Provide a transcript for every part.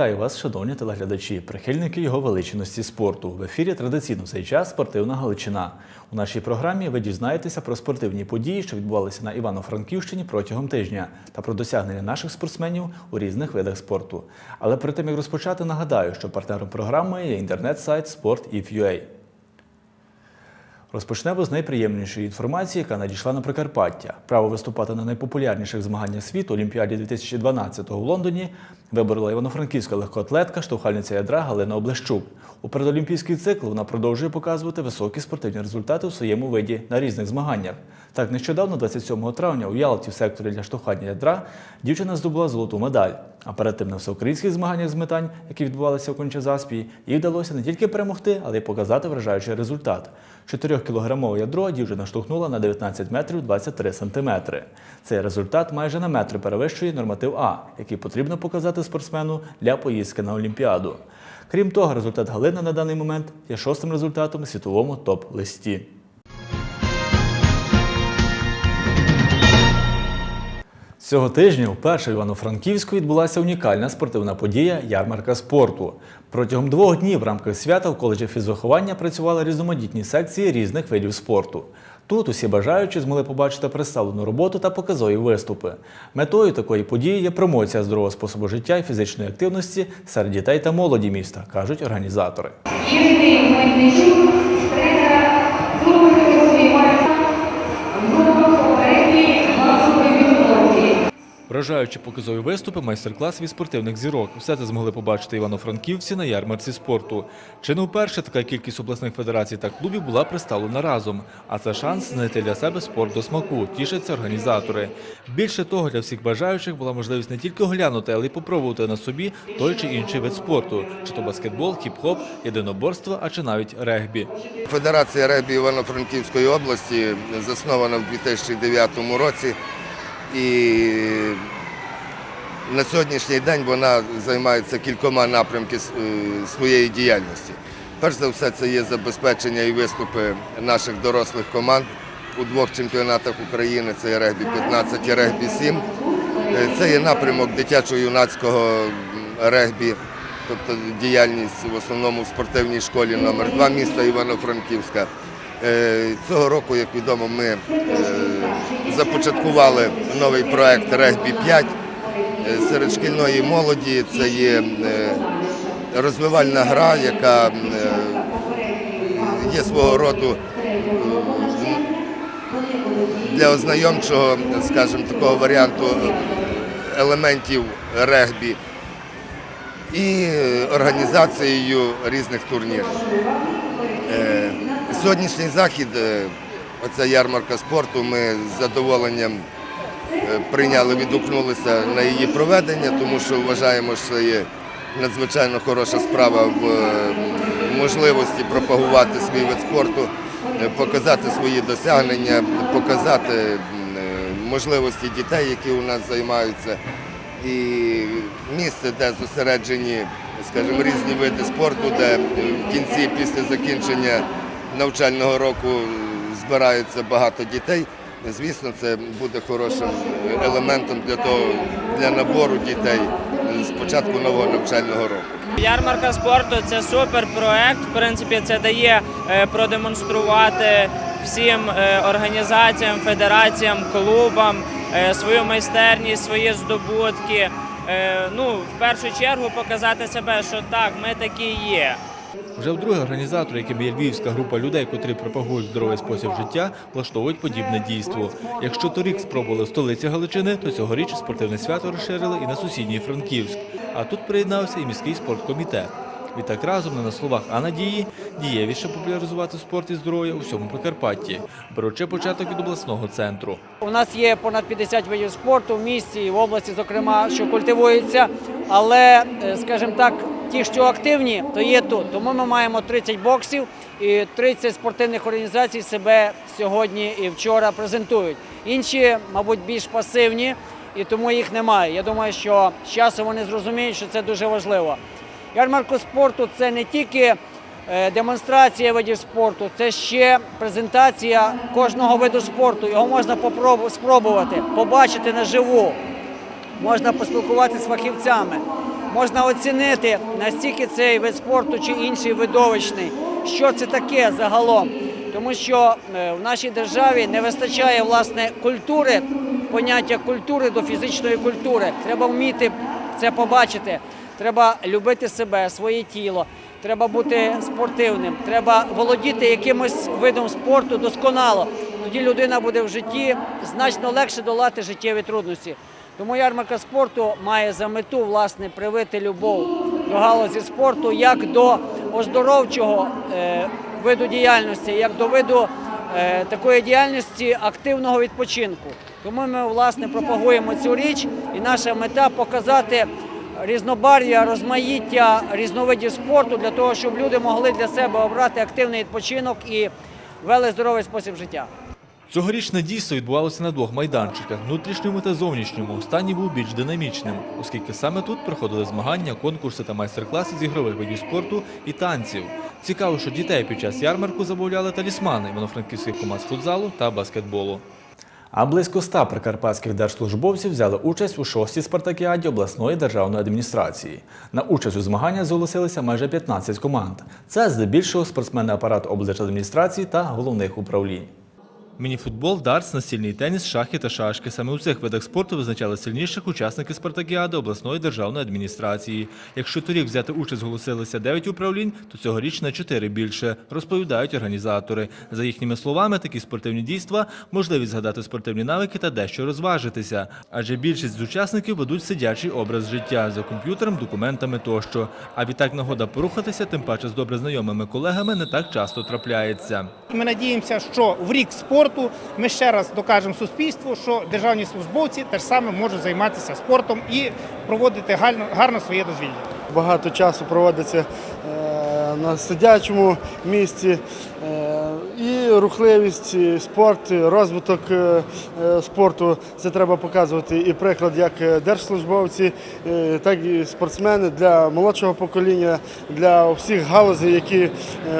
Вітаю вас, шановні телеглядачі, прихильники його величності спорту. В ефірі традиційно в цей час спортивна Галичина. У нашій програмі ви дізнаєтеся про спортивні події, що відбувалися на Івано-Франківщині протягом тижня, та про досягнення наших спортсменів у різних видах спорту. Але перед тим як розпочати, нагадаю, що партнером програми є інтернет-сайт Sport.if.ua. Розпочнемо з найприємнішої інформації, яка надійшла на Прикарпаття. Право виступати на найпопулярніших змаганнях світу Олімпіаді 2012 у Лондоні виборола івано-франківська легкоатлетка, штовхальниця ядра Галина Облещук. У передолімпійський цикл вона продовжує показувати високі спортивні результати у своєму виді на різних змаганнях. Так, нещодавно, 27 травня, у Ялті в секторі для штовхання ядра дівчина здобула золоту медаль. А перед тим на всеукраїнських змаганнях з метань, які відбувалися у Кончазаспії, їй вдалося не тільки перемогти, але й показати вражаючий результат. 4-кілограмове ядро дівчина штовхнула на 19 метрів 23 сантиметри. Цей результат майже на метр перевищує норматив А, який потрібно показати спортсмену для поїздки на Олімпіаду. Крім того, результат Галини на даний момент є шостим результатом у світовому топ-листі. Цього тижня вперше в Івано-Франківську відбулася унікальна спортивна подія ярмарка спорту. Протягом двох днів в рамках свята в коледжі фізвиховання працювали різноманітні секції різних видів спорту. Тут усі бажаючі змогли побачити представлену роботу та показові виступи. Метою такої події є промоція здорового способу життя і фізичної активності серед дітей та молоді міста, кажуть організатори. Вражаючи показові виступи, майстер-клас від спортивних зірок. Все це змогли побачити івано-франківці на ярмарці спорту. Чи не вперше така кількість обласних федерацій та клубів була представлена разом. А це шанс знайти для себе спорт до смаку, тішаться організатори. Більше того, для всіх бажаючих була можливість не тільки оглянути, але й попробувати на собі той чи інший вид спорту, чи то баскетбол, хіп-хоп, єдиноборство, а чи навіть регбі. Федерація регбі Івано-Франківської області заснована в 2009 році і на сьогоднішній день вона займається кількома напрямками своєї діяльності. Перш за все, це є забезпечення і виступи наших дорослих команд у двох чемпіонатах України. Це регбі 15 і регбі 7. Е, Це є напрямок дитячо-юнацького регбі, тобто діяльність в основному в спортивній школі номер 2 міста Івано-Франківська. Е, Цього року, як відомо, ми е, започаткували новий проект Регбі 5 Е, серед шкільної молоді. Це є розвивальна гра, яка є свого роду для ознайомчого, скажімо, такого варіанту елементів регбі і організацією різних турнірів. Сьогоднішній захід, е, оця ярмарка спорту, ми з задоволенням е, прийняли, відгукнулися на її проведення, тому що вважаємо, що є надзвичайно хороша справа в е, можливості пропагувати свій вид спорту, показати свої досягнення, показати можливості дітей, які у нас займаються, і місце, де зосереджені, скажімо, різні види спорту, де в кінці, після закінчення навчального року збираються багато дітей. Звісно, це буде хорошим елементом для того для набору дітей з початку нового навчального року. Ярмарка спорту це супер проект. В принципі, це дає е, продемонструвати всім е, організаціям, федераціям, клубам е, свою майстерність, свої здобутки. Ну, в першу чергу показати себе, що так, ми такі є. Вже вдруге організатори, якими є львівська група людей, котрі пропагують здоровий спосіб життя, влаштовують подібне дійство. Якщо торік спробували в столиці Галичини, то цьогоріч спортивне свято розширили і на сусідній Франківськ. А тут приєднався і міський спорткомітет. Відтак разом не на словах, а надії дієвіше популяризувати спорт і здоров'я у всьому Прикарпатті, беручи початок від обласного центру. У нас є понад 50 видів спорту в місті і в області, зокрема, що культивуються. Але, е, скажімо так, ті, що активні, то є тут. Тому ми маємо 30 боксів і 30 спортивних організацій себе сьогодні і вчора презентують. Інші, мабуть, більш пасивні, і тому їх немає. Я думаю, що з часом вони зрозуміють, що це дуже важливо. Ярмарку спорту це не тільки е, демонстрація видів спорту, це ще презентація кожного виду спорту. Його можна спробувати, побачити наживу, можна поспілкуватися з фахівцями. Можна оцінити, настільки цей вид спорту чи інший видовищний, що це таке загалом. Тому що е, в нашій державі не вистачає власне культури, поняття культури до фізичної культури. Треба вміти це побачити. Треба любити себе, своє тіло. Треба бути спортивним, треба володіти якимось видом спорту досконало. Тоді людина буде в житті значно легше долати життєві трудності. Тому ярмарка спорту має за мету власне привити любов до галузі спорту як до оздоровчого е, виду діяльності, як до виду е, такої діяльності активного відпочинку. Тому ми власне пропагуємо цю річ, і наша мета показати різнобар'я, розмаїття різновидів спорту для того, щоб люди могли для себе обрати активний відпочинок і вели здоровий спосіб життя. Цьогорічне дійство відбувалося на двох майданчиках внутрішньому та зовнішньому. Останній був більш динамічним, оскільки саме тут проходили змагання, конкурси та майстер-класи з ігрових видів спорту і танців. Цікаво, що дітей під час ярмарку замовляли талісмани івано-франківських команд з футзалу та баскетболу. А близько ста прикарпатських держслужбовців взяли участь у шостій спартакіаді обласної державної адміністрації. На участь у змаганнях зголосилися майже 15 команд. Це здебільшого спортсмени апарату облдержадміністрації та головних управлінь. Мініфутбол, дартс, настільний теніс, шахи та шашки. Саме у цих видах спорту визначали сильніших учасників спартакіади обласної державної адміністрації. Якщо торік взяти участь зголосилися 9 управлінь, то цьогоріч на 4 більше, розповідають організатори. За їхніми словами, такі спортивні дійства – можливість згадати спортивні навики та дещо розважитися. Адже більшість з учасників ведуть сидячий образ життя за комп'ютером, документами тощо. А відтак нагода порухатися, тим паче з добре знайомими колегами, не так часто трапляється. Ми надіємося, що в рік спорту ми ще раз докажемо суспільству, що державні службовці теж саме можуть займатися спортом і проводити гарно, своє дозвілля. Багато часу проводиться е, на сидячому місці. Е, І рухливість, і спорт, розвиток е, спорту це треба показувати і приклад як держслужбовці, так і спортсмени для молодшого покоління, для всіх галузей, які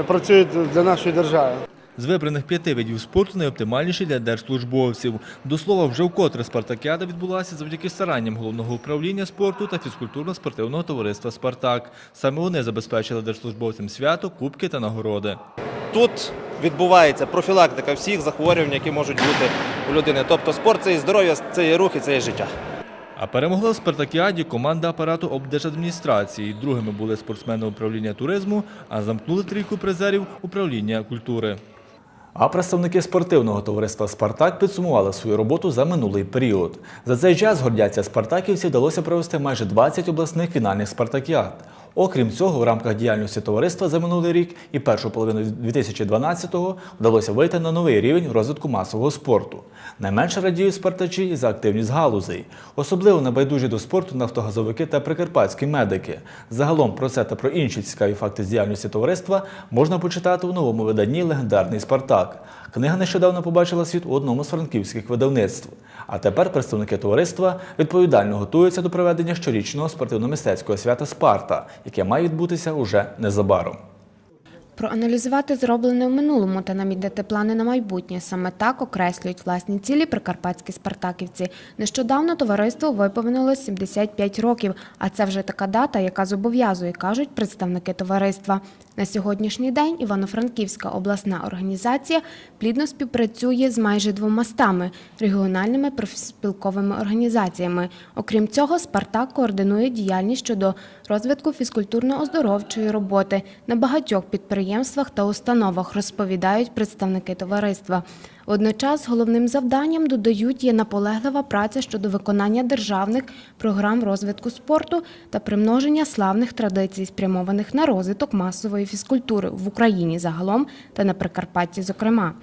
працюють для нашої держави. З вибраних п'яти видів спорту найоптимальніші для держслужбовців. До слова, вже вкотре спартакіада відбулася завдяки старанням головного управління спорту та фізкультурно-спортивного товариства Спартак. Саме вони забезпечили держслужбовцям свято, кубки та нагороди. Тут відбувається профілактика всіх захворювань, які можуть бути у людини. Тобто спорт це і здоров'я, це і рух, і це і життя. А перемогла в спартакіаді команда апарату облдержадміністрації. Другими були спортсмени управління туризму, а замкнули трійку призерів управління культури. А представники спортивного товариства Спартак підсумували свою роботу за минулий період. За цей час гордяться спартаківці вдалося провести майже 20 обласних фінальних спартакіад. Окрім цього, в рамках діяльності товариства за минулий рік і першу половину 2012-го вдалося вийти на новий рівень розвитку масового спорту. Найменше радіють спартачі за активність галузей. Особливо небайдужі до спорту нафтогазовики та прикарпатські медики. Загалом про це та про інші цікаві факти з діяльності товариства можна почитати у новому виданні Легендарний Спартак. Книга нещодавно побачила світ у одному з франківських видавництв. А тепер представники товариства відповідально готуються до проведення щорічного спортивно-мистецького свята Спарта, яке має відбутися уже незабаром. Проаналізувати зроблене в минулому та намітити плани на майбутнє. Саме так окреслюють власні цілі прикарпатські спартаківці. Нещодавно товариство виповнило 75 років, а це вже така дата, яка зобов'язує, кажуть представники товариства. На сьогоднішній день Івано-Франківська обласна організація плідно співпрацює з майже двомастами регіональними профспілковими організаціями. Окрім цього, Спартак координує діяльність щодо розвитку фізкультурно-оздоровчої роботи на багатьох підприємствах та установах, розповідають представники товариства. Водночас головним завданням додають є наполеглива праця щодо виконання державних програм розвитку спорту та примноження славних традицій, спрямованих на розвиток масової фізкультури в Україні загалом та на Прикарпатті, зокрема.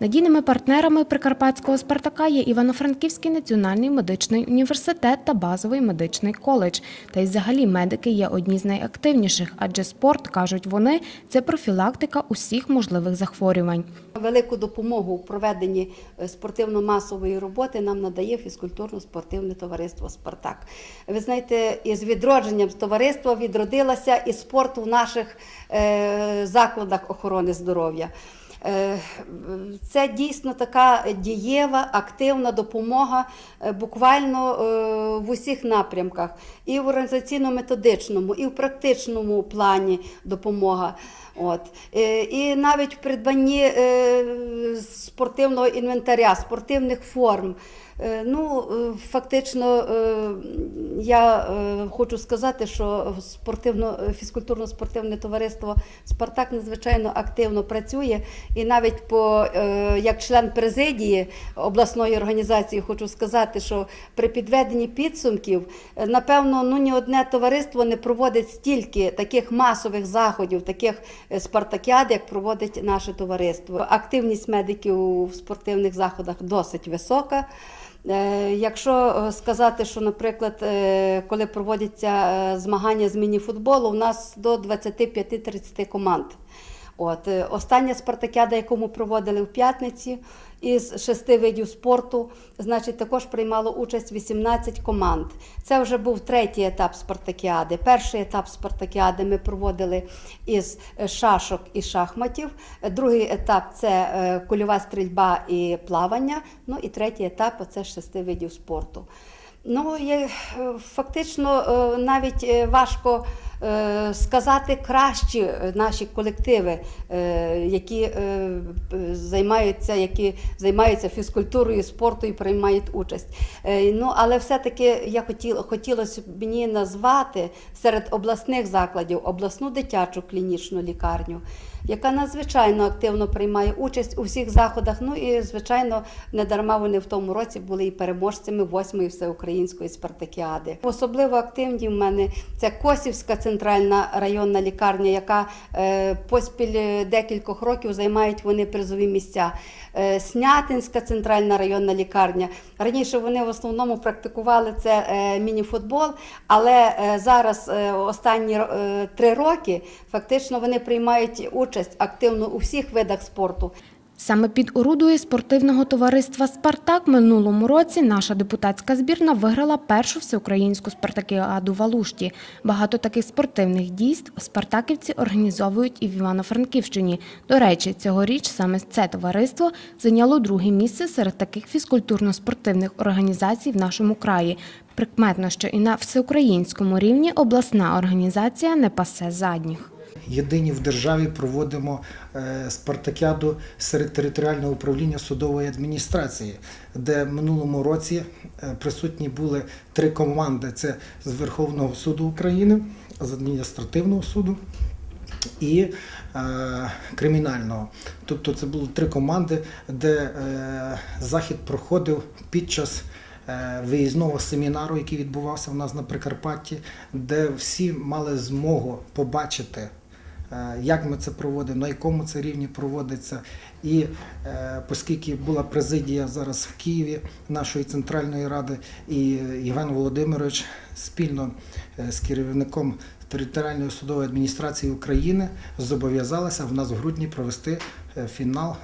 Надійними партнерами Прикарпатського Спартака є Івано-Франківський національний медичний університет та базовий медичний коледж. Та й взагалі медики є одні з найактивніших, адже спорт, кажуть вони, це профілактика усіх можливих захворювань. Велику допомогу у проведенні е, спортивно-масової роботи нам надає фізкультурно-спортивне товариство Спартак. Ви знаєте, із відродженням товариства відродилася і спорт у наших е, закладах охорони здоров'я. Е, Це дійсно така дієва, активна допомога е, буквально е, в усіх напрямках, і в організаційно-методичному, і в практичному плані допомога. От. І навіть в придбанні спортивного інвентаря, спортивних форм. Ну, фактично, я е, хочу сказати, що спортивно, фізкультурно-спортивне товариство Спартак надзвичайно активно працює. І навіть по, е, як член президії обласної організації хочу сказати, що при підведенні підсумків, е, напевно, ну ні одне товариство не проводить стільки таких масових заходів, таких е, спартакіад, як проводить наше товариство. Активність медиків в спортивних заходах досить висока. Е, Якщо е, сказати, що, наприклад, е, коли проводяться змагання з мініфутболу, у нас до 25-30 команд. От остання спартакіада, яку ми проводили в п'ятниці, із шести видів спорту, значить, також приймало участь 18 команд. Це вже був третій етап спартакіади. Перший етап спартакіади ми проводили із е, шашок і шахматів. Другий етап це е, кульова стрільба і плавання. Ну і третій етап це шести видів спорту. Ну, є, е, фактично е, навіть е, важко сказати кращі наші колективи, які займаються, які займаються фізкультурою, спортом і приймають участь. Ну, але все-таки я хотіла, хотілося б мені назвати серед обласних закладів обласну дитячу клінічну лікарню, яка надзвичайно активно приймає участь у всіх заходах. Ну і звичайно, не дарма вони в тому році були і переможцями восьмої всеукраїнської спартакіади. Особливо активні в мене це Косівська центральна районна лікарня, яка е, поспіль декількох років займають вони призові місця. Е, Снятинська центральна районна лікарня. Раніше вони в основному практикували це е, мініфутбол, але е, зараз останні три роки фактично вони приймають участь активно у всіх видах спорту. Саме під орудою спортивного товариства Спартак минулому році наша депутатська збірна виграла першу всеукраїнську спартакіаду в Алушті. Багато таких спортивних дійств спартаківці організовують і в Івано-Франківщині. До речі, цьогоріч саме це товариство зайняло друге місце серед таких фізкультурно-спортивних організацій в нашому краї. Прикметно, що і на всеукраїнському рівні обласна організація не пасе задніх. Єдині в державі проводимо е, спартакіаду серед територіального управління судової адміністрації, де в минулому році е, присутні були три команди: це з Верховного суду України, з адміністративного суду і е, кримінального. Тобто це було три команди, де захід проходив під час виїзного семінару, який відбувався в нас на Прикарпатті, де всі мали змогу побачити. Е, Як ми це проводимо, на якому це рівні проводиться, і е, оскільки була президія зараз в Києві нашої центральної ради, і Євген Володимирович спільно е, з керівником територіальної судової адміністрації України зобов'язалися в нас в грудні провести фінал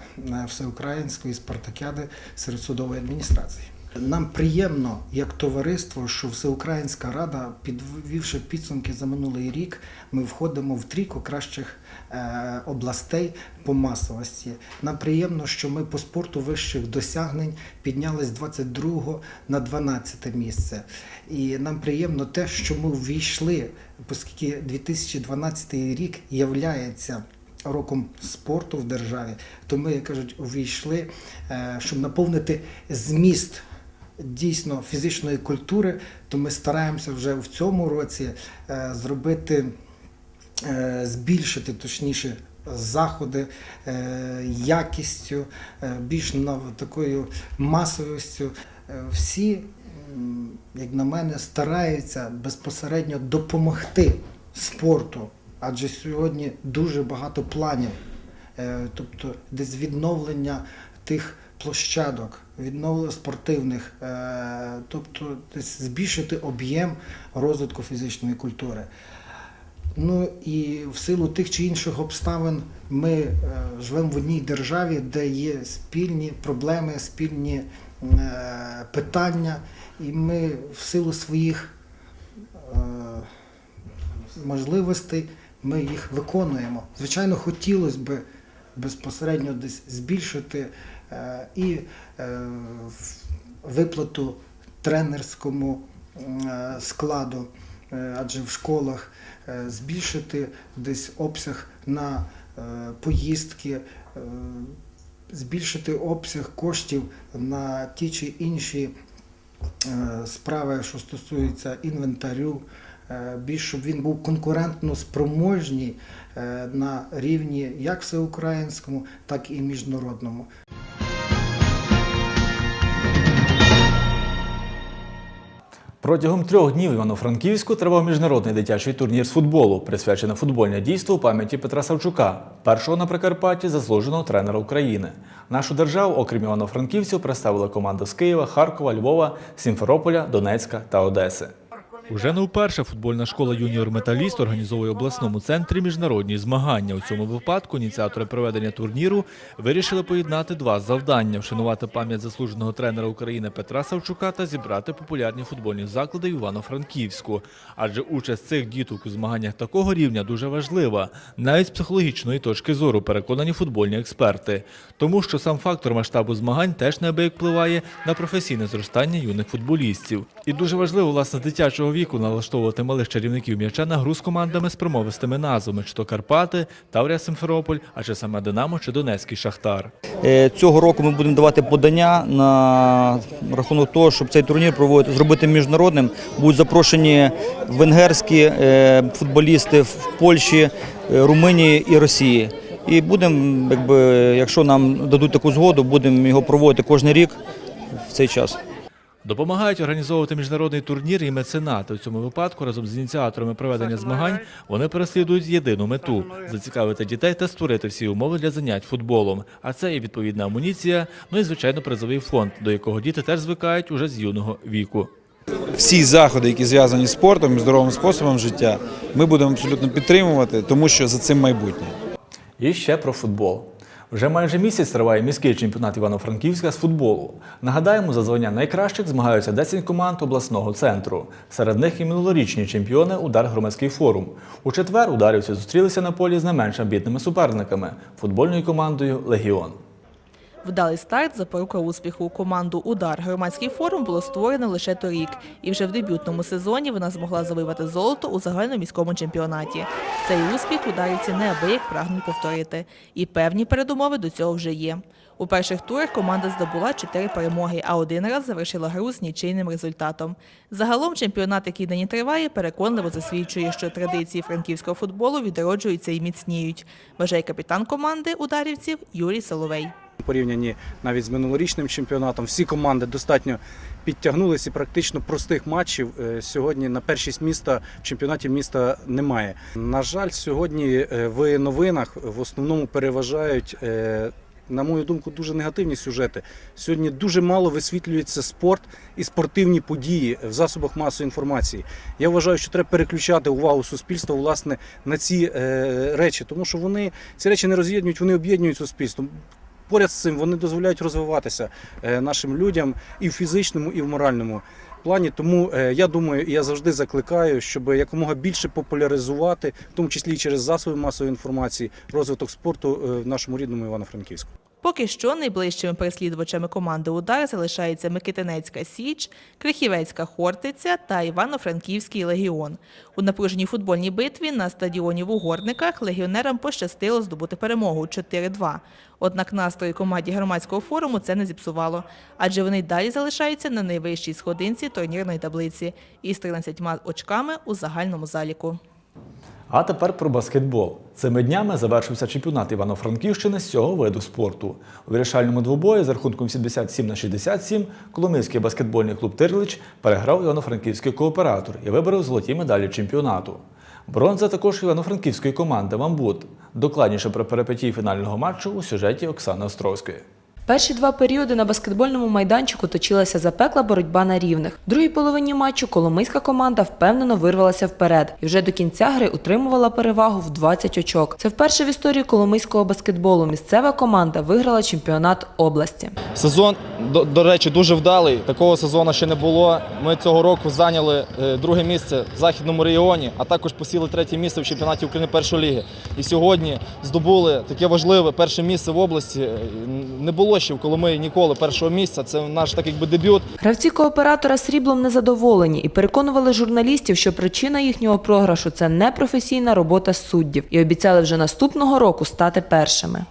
всеукраїнської спартакіади серед судової адміністрації. Нам приємно як товариство, що Всеукраїнська Рада, підвівши підсумки за минулий рік, ми входимо в трійку кращих е, областей по масовості. Нам приємно, що ми по спорту вищих досягнень піднялись з 22 на 12 місце. І нам приємно те, що ми ввійшли, оскільки 2012 рік являється роком спорту в державі, то ми, кажуть, увійшли, е, щоб наповнити зміст дійсно фізичної культури, то ми стараємося вже в цьому році е, зробити, е, збільшити точніше. Заходи е, якістю, більш такою масовістю. Всі, як на мене, стараються безпосередньо допомогти спорту, адже сьогодні дуже багато планів, тобто десь відновлення тих площадок, відновлення спортивних, е, тобто десь збільшити об'єм розвитку фізичної культури. Ну і в силу тих чи інших обставин ми е, живемо в одній державі, де є спільні проблеми, спільні е, питання, і ми в силу своїх можливостей ми їх виконуємо. Звичайно, хотілося б безпосередньо десь збільшити і е, виплату тренерському е, складу, е, адже в школах збільшити десь обсяг на поїздки, збільшити обсяг коштів на ті чи інші справи, що стосуються інвентарю, більш щоб він був конкурентно спроможній е, на рівні як всеукраїнському, так і міжнародному. Протягом трьох днів Івано-Франківську тривав міжнародний дитячий турнір з футболу, присвячений футбольне дійство у пам'яті Петра Савчука, першого на Прикарпатті заслуженого тренера України. Нашу державу, окрім івано-франківців, представила команда з Києва, Харкова, Львова, Сімферополя, Донецька та Одеси. Уже не вперше футбольна школа Юніор Металіст організовує в обласному центрі міжнародні змагання. У цьому випадку ініціатори проведення турніру вирішили поєднати два завдання: вшанувати пам'ять заслуженого тренера України Петра Савчука та зібрати популярні футбольні заклади Івано-Франківську. Адже участь цих діток у змаганнях такого рівня дуже важлива, навіть з психологічної точки зору, переконані футбольні експерти. Тому що сам фактор масштабу змагань теж неабияк впливає на професійне зростання юних футболістів. І дуже важливо, власне, з дитячого віку налаштовувати малих чарівників м'яча на гру з командами з промовистими назвами, чи то Карпати, Таврія Симферополь, а чи саме Динамо чи Донецький Шахтар. Е, Цього року ми будемо давати подання на рахунок того, щоб цей турнір проводити, зробити міжнародним. Будуть запрошені венгерські е, футболісти в Польщі, е, Румунії і Росії. І будемо, якби, якщо нам дадуть таку згоду, будемо його проводити кожен рік в цей час. Допомагають організовувати міжнародний турнір і меценати. У цьому випадку разом з ініціаторами проведення змагань вони переслідують єдину мету зацікавити дітей та створити всі умови для занять футболом. А це і відповідна амуніція, ну і звичайно призовий фонд, до якого діти теж звикають уже з юного віку. всі заходи, які зв'язані з спортом і здоровим способом життя, ми будемо абсолютно підтримувати, тому що за цим майбутнє. І ще про футбол. Вже майже місяць триває міський чемпіонат Івано-Франківська з футболу. Нагадаємо, за звання найкращих змагаються 10 команд обласного центру. Серед них і минулорічні чемпіони Удар громадський форум. У четвер ударівці зустрілися на полі з не менш амбітними суперниками футбольною командою Легіон. Вдалий старт запорука успіху. Команду Удар громадський форум було створено лише торік, і вже в дебютному сезоні вона змогла завоювати золото у загальноміському чемпіонаті. Цей успіх ударівці неабияк прагнуть повторити, і певні передумови до цього вже є. У перших турах команда здобула чотири перемоги, а один раз завершила гру з нічийним результатом. Загалом чемпіонат, який нині триває, переконливо засвідчує, що традиції франківського футболу відроджуються і міцніють. Вважає капітан команди ударівців Юрій Соловей. Порівнянні навіть з минулорічним чемпіонатом. Всі команди достатньо підтягнулися і практично простих матчів е, сьогодні на першість міста в чемпіонаті міста немає. На жаль, сьогодні е, в новинах в основному переважають. е, На мою думку, дуже негативні сюжети. Сьогодні дуже мало висвітлюється спорт і спортивні події в засобах масової інформації. Я вважаю, що треба переключати увагу суспільства власне на ці е, речі, тому що вони ці речі не роз'єднують, вони об'єднують суспільство. Поряд з цим вони дозволяють розвиватися е, нашим людям і в фізичному, і в моральному плані. Тому е, я думаю, і я завжди закликаю, щоб якомога більше популяризувати, в тому числі і через засоби масової інформації, розвиток спорту е, в нашому рідному Івано-Франківську. Поки що найближчими переслідувачами команди Удар залишаються Микитинецька Січ, Крихівецька Хортиця та Івано-Франківський легіон. У напруженій футбольній битві на стадіоні в Угорниках легіонерам пощастило здобути перемогу 4-2. Однак настрої команді громадського форуму це не зіпсувало, адже вони й далі залишаються на найвищій сходинці турнірної таблиці із 13 очками у загальному заліку. А тепер про баскетбол. Цими днями завершився чемпіонат Івано-Франківщини з цього виду спорту. У вирішальному двобої з рахунком 77 на 67 Коломийський баскетбольний клуб Тирлич переграв Івано-Франківський кооператор і виборов золоті медалі чемпіонату. Бронза також Івано-Франківської команди Мамбут. Докладніше про перипетії фінального матчу у сюжеті Оксани Островської. Перші два періоди на баскетбольному майданчику точилася запекла боротьба на рівних. В другій половині матчу коломийська команда впевнено вирвалася вперед і вже до кінця гри утримувала перевагу в 20 очок. Це вперше в історії коломийського баскетболу місцева команда виграла чемпіонат області. Сезон, до, до речі, дуже вдалий. Такого сезону ще не було. Ми цього року зайняли е, друге місце в західному регіоні, а також посіли третє місце в чемпіонаті України першої ліги. І сьогодні здобули таке важливе перше місце в області. Е, Не було ще в Коломиї ніколи першого місця. Це наш так якби дебют. Гравці кооператора сріблом незадоволені і переконували журналістів, що причина їхнього програшу це непрофесійна робота суддів, і обіцяли вже наступного року стати першими.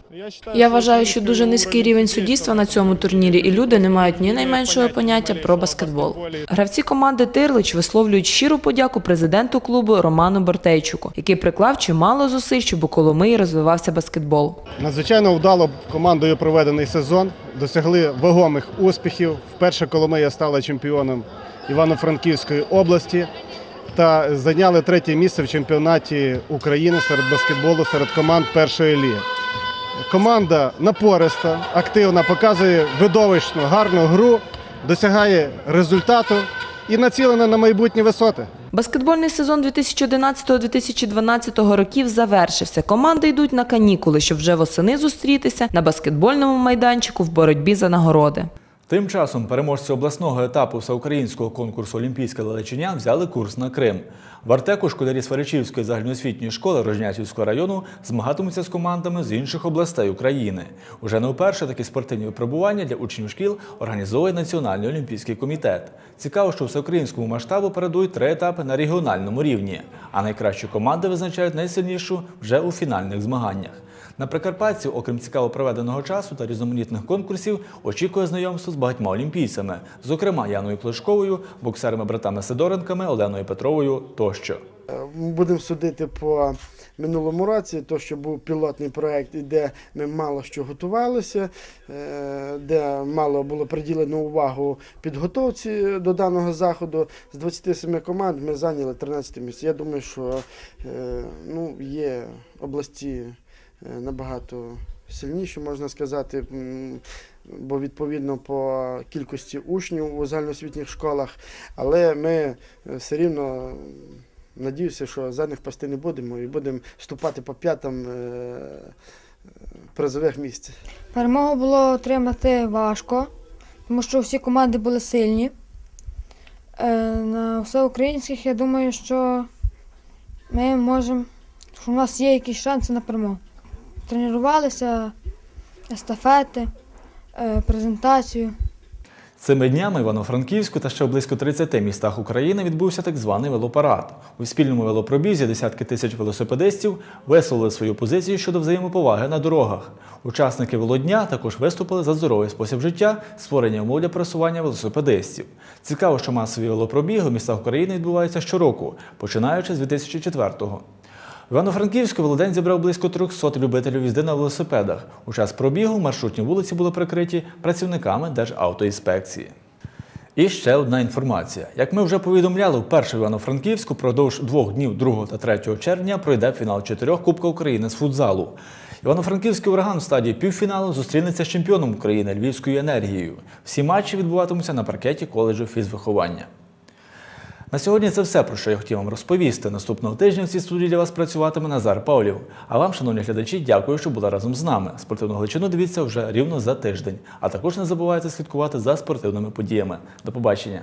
Я вважаю, що дуже низький рівень суддівства на цьому турнірі, і люди не мають ні найменшого поняття про баскетбол. Гравці команди Тирлич висловлюють щиру подяку президенту клубу Роману Бортейчуку, який приклав чимало зусиль, щоб у Коломиї розвивався баскетбол. Надзвичайно вдало командою проведений сезон. Досягли вагомих успіхів. Вперше Коломия стала чемпіоном Івано-Франківської області та зайняли третє місце в чемпіонаті України серед баскетболу серед команд першої ліги. Команда напориста, активна, показує видовищну, гарну гру, досягає результату і націлена на майбутні висоти. Баскетбольний сезон 2011-2012 років завершився. Команди йдуть на канікули, щоб вже восени зустрітися на баскетбольному майданчику в боротьбі за нагороди. Тим часом переможці обласного етапу всеукраїнського конкурсу Олімпійська лелечиня взяли курс на Крим. В Артеку школярі Сваричівської загальноосвітньої школи Рожнятівського району змагатимуться з командами з інших областей України. Уже не вперше такі спортивні випробування для учнів шкіл організовує Національний олімпійський комітет. Цікаво, що всеукраїнському масштабу передують три етапи на регіональному рівні, а найкращі команди визначають найсильнішу вже у фінальних змаганнях. На Прикарпатці, окрім цікаво проведеного часу та різноманітних конкурсів, очікує знайомство з багатьма олімпійцями, зокрема Яною Плешковою, боксерами-братами Сидоренками, Оленою Петровою тощо. Ми будемо судити по минулому році, то що був пілотний проект, де ми мало що готувалися, е, де мало було приділено увагу підготовці до даного заходу. З 27 команд ми зайняли 13 місце. Я думаю, що е, ну, є області е, набагато сильніші, можна сказати. Бо відповідно по кількості учнів у загальноосвітніх школах, але ми е, все рівно Надіюся, що задніх пасти не будемо і будемо ступати по п'ятам е, призових місць. Перемогу було отримати важко, тому що всі команди були сильні. Е, На всеукраїнських я думаю, що ми можемо, що у нас є якісь шанси на перемогу. Тренувалися, естафети, е, презентацію. Цими днями в Івано-Франківську та ще близько 30 містах України відбувся так званий велопарад. У спільному велопробізі десятки тисяч велосипедистів висловили свою позицію щодо взаємоповаги на дорогах. Учасники велодня також виступили за здоровий спосіб життя, створення умов для просування велосипедистів. Цікаво, що масові велопробіги у містах України відбуваються щороку, починаючи з 2004-го. В Івано-Франківську велодень зібрав близько 300 любителів їзди на велосипедах. У час пробігу маршрутні вулиці були прикриті працівниками Державтоінспекції. І ще одна інформація. Як ми вже повідомляли, вперше в Івано-Франківську продовж двох днів 2 та 3 червня пройде фінал чотирьох Кубка України з футзалу. Івано-Франківський ураган в стадії півфіналу зустрінеться з чемпіоном України Львівською енергією. Всі матчі відбуватимуться на паркеті коледжу фізвиховання. На сьогодні це все, про що я хотів вам розповісти. Наступного тижня в цій студії для вас працюватиме Назар Павлів. А вам, шановні глядачі, дякую, що були разом з нами. Спортивну гличину дивіться вже рівно за тиждень. А також не забувайте слідкувати за спортивними подіями. До побачення.